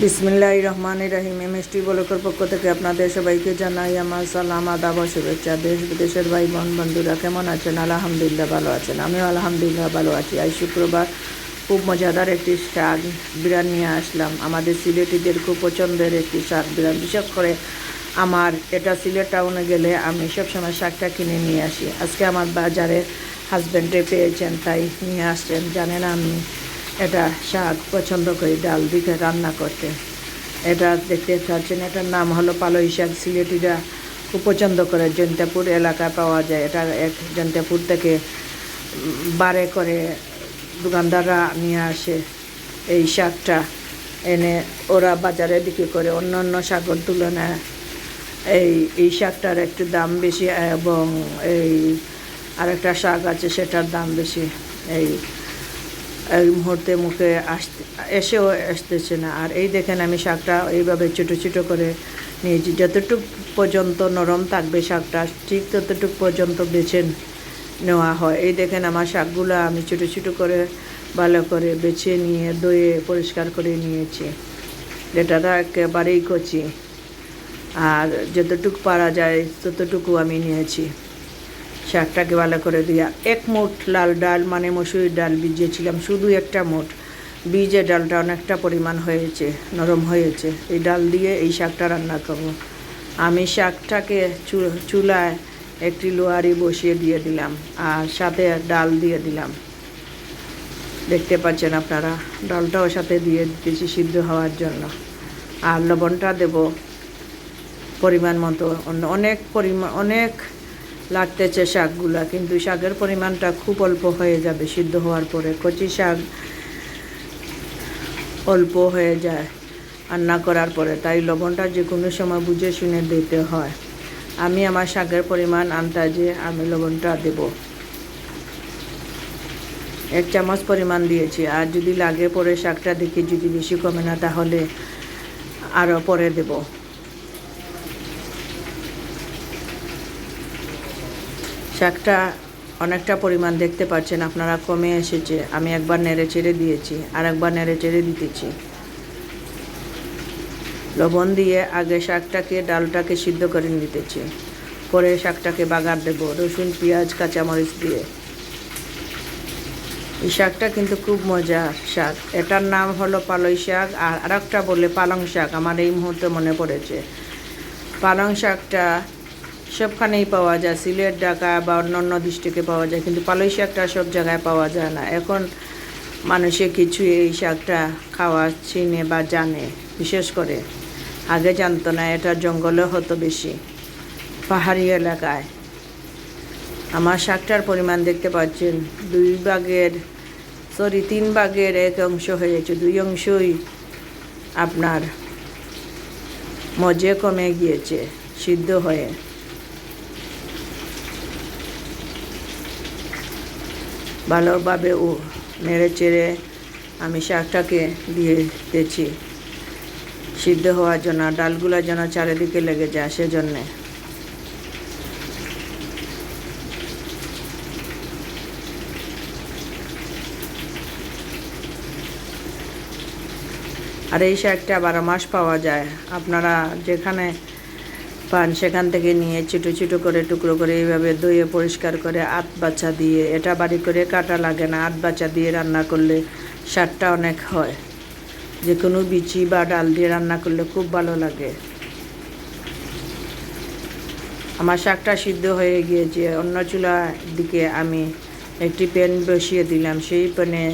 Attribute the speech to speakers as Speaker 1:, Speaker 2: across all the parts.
Speaker 1: বিসমিল্লাহ রহমান রাহিম। এমএসটি বলকের পক্ষ থেকে আপনাদের সবাইকে জানাই আমার সালাম, আদাব শুভেচ্ছা। দেশ বিদেশের ভাই বোন, বন্ধুরা, কেমন আছেন? আলহামদুলিল্লাহ ভালো আছেন। আমিও আলহামদুলিল্লাহ ভালো আছি। আজ শুক্রবার খুব মজাদার একটি শাক বিরান নিয়ে আসলাম। আমাদের সিলেটিদের খুব পছন্দের একটি শাক বিরান বিশেষ করে আমার এটা সিলেট টাউনে গেলে আমি সবসময় শাকটা কিনে নিয়ে আসি। আজকে আমার বাজারে হাজব্যান্ডে পেয়েছেন তাই নিয়ে আসছেন। জানেন আমি এটা শাক পছন্দ করি, ডাল দিকে রান্না করতে। এটা দেখতে পাচ্ছেন, এটার নাম হলো পালই শাক। সিলেটিরা খুব পছন্দ করে। জন্তাপুর এলাকায় পাওয়া যায়। এটা এক জন্তাপুর থেকে বারে করে দোকানদাররা নিয়ে আসে এই শাকটা। এনে ওরা বাজারে বিক্রি করে। অন্য অন্য শাকের তুলনায় এই এই শাকটার একটু দাম বেশি এবং এই আরেকটা শাক আছে, সেটার দাম বেশি। এই এই মুহূর্তে মুখে আসতে, এসেও আসতেছে না। আর এই দেখেন আমি শাকটা এইভাবে ছোটো ছোটো করে নিয়েছি। যতটুকু পর্যন্ত নরম থাকবে শাকটা, ঠিক ততটুক পর্যন্ত বেছে নেওয়া হয়। এই দেখেন আমার শাকগুলো আমি ছোটো ছোটো করে ভালো করে বেছে নিয়ে দইয়ে পরিষ্কার করে নিয়েছি। যেটা একেবারেই কচি। আর যতটুকু পারা যায়, ততটুকু আমি নিয়েছি। শাকটাকে ভালো করে দিয়া এক মুঠ লাল ডাল মানে মসুরির ডাল ভিজিয়েছিলাম, শুধু একটা মুঠ বীজের ডালটা অনেকটা পরিমাণ হয়েছে, নরম হয়েছে। এই ডাল দিয়ে এই শাকটা রান্না করব। আমি শাকটাকে চুলায় একটি লোহারি বসিয়ে দিয়ে দিলাম আর সাথে ডাল দিয়ে দিলাম। দেখতে পাচ্ছেন আপনারা, ডালটাও সাথে দিয়ে দিতেছি সিদ্ধ হওয়ার জন্য। আর লবণটা দেব পরিমাণ মতো অনেক পরিমাণ অনেক লাগতেছে শাকগুলা, কিন্তু শাকের পরিমাণটা খুব অল্প হয়ে যাবে, সিদ্ধ হওয়ার পরে। কচি শাক অল্প হয়ে যায়, রান্না করার পরে। তাই লবণটা যে কোনো সময় বুঝে শুনে দিতে হয়। আমি আমার শাকের পরিমাণ আন্দাজে আমি লবণটা দেব। এক চামচ পরিমাণ দিয়েছি। আর যদি লাগে পরে শাকটা দেখি যদি বেশি কমে না, তাহলে আরও পরে দেবো। শাকটা অনেকটা পরিমাণ দেখতে পাচ্ছেন, আপনারা কমে এসেছে। আমি একবার নেড়ে চেড়ে দিয়েছি আর একবার নেড়ে চেড়ে দিতেছি। লবণ দিয়ে আগে শাকটাকে, ডালটাকে সিদ্ধ করে নিতেছি। পরে শাকটাকে বাগার দেবো, রসুন, পেঁয়াজ, কাঁচামরিচ দিয়ে। এই শাকটা কিন্তু খুব মজার শাক। এটার নাম হলো পালই শাক, আর আরেকটা বলে পালং শাক। আমার এই মুহূর্তে মনে পড়েছে। পালং শাকটা সবখানেই পাওয়া যায়, সিলেট, ঢাকা বা অন্য অন্য ডিস্ট্রিক্টে পাওয়া যায়, কিন্তু পালই শাকটা সব জায়গায় পাওয়া যায় না। এখন মানুষে কিছু এই শাকটা খাওয়া, চিনে বা জানে, বিশেষ করে। আগে জানতো না, এটা জঙ্গলে হতো বেশি, পাহাড়ি এলাকায়। আমার শাকটার পরিমাণ দেখতে পাচ্ছেন, দুই ভাগের সরি তিন ভাগের এক অংশ হয়েছে, দুই অংশই আপনার মজে কমে গিয়েছে, সিদ্ধ হয়ে। ভালোভাবে ও নেড়ে চেড়ে আমি শাকটাকে দিয়ে দিয়েছি। সিদ্ধ হওয়ার জন্য ডালগুলো যেন চারিদিকে লেগে যায় সেজন্যে। আর এই শাকটা বারো মাস পাওয়া যায়। আপনারা যেখানে পান, সেখান থেকে নিয়ে ছোটো ছোটো করে, টুকরো করে এইভাবে ধুয়ে পরিষ্কার করে আত বাচ্চা দিয়ে, এটা বাড়ি করে কাটা লাগে না, আত বাচ্চা দিয়ে রান্না করলে স্বাদটা অনেক হয়। যে কোনো বিচি বা ডাল দিয়ে রান্না করলে খুব ভালো লাগে। আমার শাকটা সিদ্ধ হয়ে গিয়েছে, অন্য চুলার দিকে আমি একটি প্যান বসিয়ে দিলাম, সেই প্যানে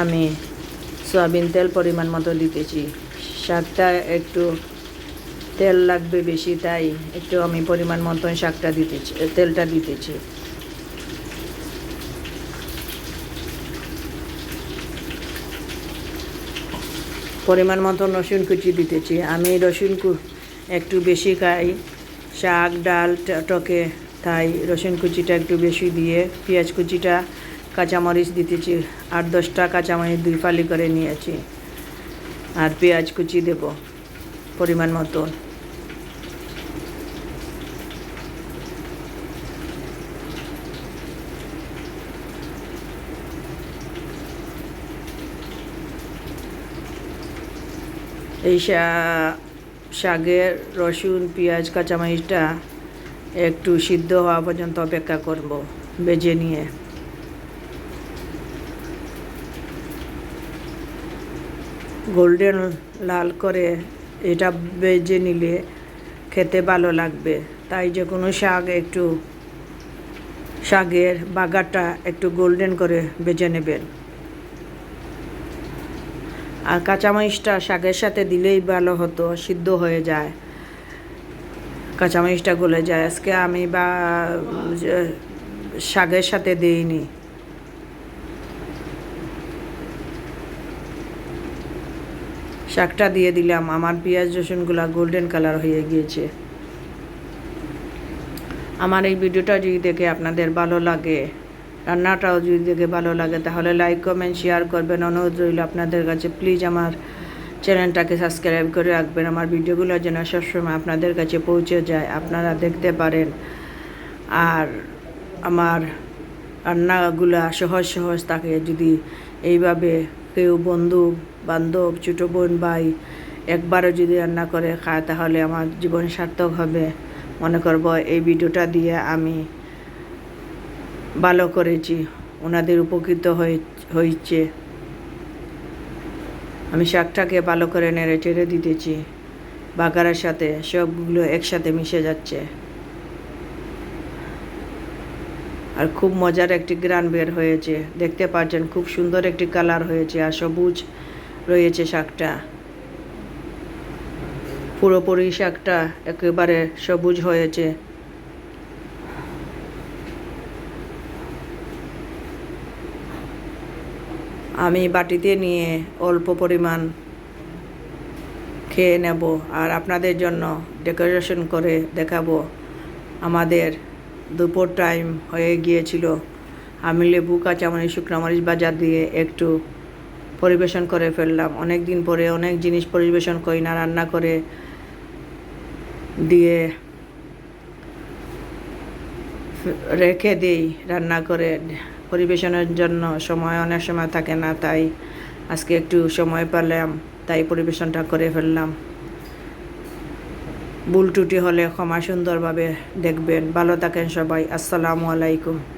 Speaker 1: আমি সয়াবিন তেল পরিমাণ মতো দিতেছি। শাকটা একটু তেল লাগবে বেশি, তাই একটু আমি পরিমাণ মতন শাকটা দিতেছি, তেলটা দিতেছি। পরিমাণ মতন রসুন কুচি দিতেছি। আমি রসুন একটু বেশি খাই, শাক, ডাল টকে তাই রসুন কুচিটা একটু বেশি দিয়ে পেঁয়াজ কুচিটা, কাঁচামরিচ দিতেছি আট দশটা কাঁচামরিচ দুই ফালি করে নিয়েছি। আর পেঁয়াজ কুচি দেব পরিমাণ মতন। এই শাকের রসুন, পেঁয়াজ, কাঁচামরিচটা একটু সিদ্ধ হওয়া পর্যন্ত অপেক্ষা করব বেজে নিয়ে। গোল্ডেন লাল করে এটা বেজে নিলে খেতে ভালো লাগবে। তাই যে কোনো শাক একটু, শাকের বাগারটা একটু গোল্ডেন করে বেজে নেবেন। আর কাঁচামরিচটা শাকের সাথে দিলেই ভালো হতো, সিদ্ধ হয়ে যায়। কাঁচামরিচটা গলে যায়। আজকে আমি বা শাকের সাথে দিইনি। শাকটা দিয়ে দিলাম। আমার পেঁয়াজ, রসুনগুলো গোল্ডেন কালার হয়ে গিয়েছে। আমার এই ভিডিওটা যদি দেখে আপনাদের ভালো লাগে রান্নাটাও যদি দেখে ভালো লাগে, তাহলে লাইক কমেন্ট শেয়ার করবেন। অনুরোধ রইল আপনাদের কাছে। প্লিজ আমার চ্যানেলটাকে সাবস্ক্রাইব করে রাখবেন। আমার ভিডিওগুলো যেন সবসময় আপনাদের কাছে পৌঁছে যায়, আপনারা দেখতে পারেন। আর আমার রান্নাগুলা সহজ সহজ তাকে যদি এইভাবে কেউ বন্ধু, বান্ধব, ছোটো বোন, ভাই একবারও যদি রান্না করে খায়, তাহলে আমার জীবন সার্থক হবে। মনে করব এই ভিডিওটা দিয়ে আমি ভালো করেছি, ওনাদের উপকৃত হয়ে হয়েছে আমি শাকটাকে ভালো করে নেড়ে চেড়ে দিতেছি। বাগারের সাথে সবগুলো একসাথে মিশে যাচ্ছে। আর খুব মজার একটি গ্রান বের হয়েছে। দেখতে পাচ্ছেন, খুব সুন্দর একটি কালার হয়েছে আর সবুজ রয়েছে শাকটা। পুরোপুরি শাকটা একেবারে সবুজ হয়েছে। আমি বাটিতে নিয়ে অল্প পরিমাণ খেয়ে নেব আর আপনাদের জন্য ডেকোরেশন করে দেখাবো। আমাদের দুপুর টাইম হয়ে গিয়েছিল। আমি লেবু, কাঁচামরিচ, শুকনামরিচ বাজার দিয়ে একটু পরিবেশন করে ফেললাম। অনেক দিন পরে অনেক জিনিস পরিবেশন করি না, রান্না করে দিয়ে রেখে দিই, রান্না করে পরিবেশনের জন্য সময়, অনেক সময় থাকে না, তাই আজকে একটু সময় পেলাম, তাই পরিবেশনটা করে ফেললাম। ভুল ত্রুটি হলে ক্ষমা সুন্দরভাবে দেখবেন। ভালো থাকেন সবাই। আসসালামু আলাইকুম।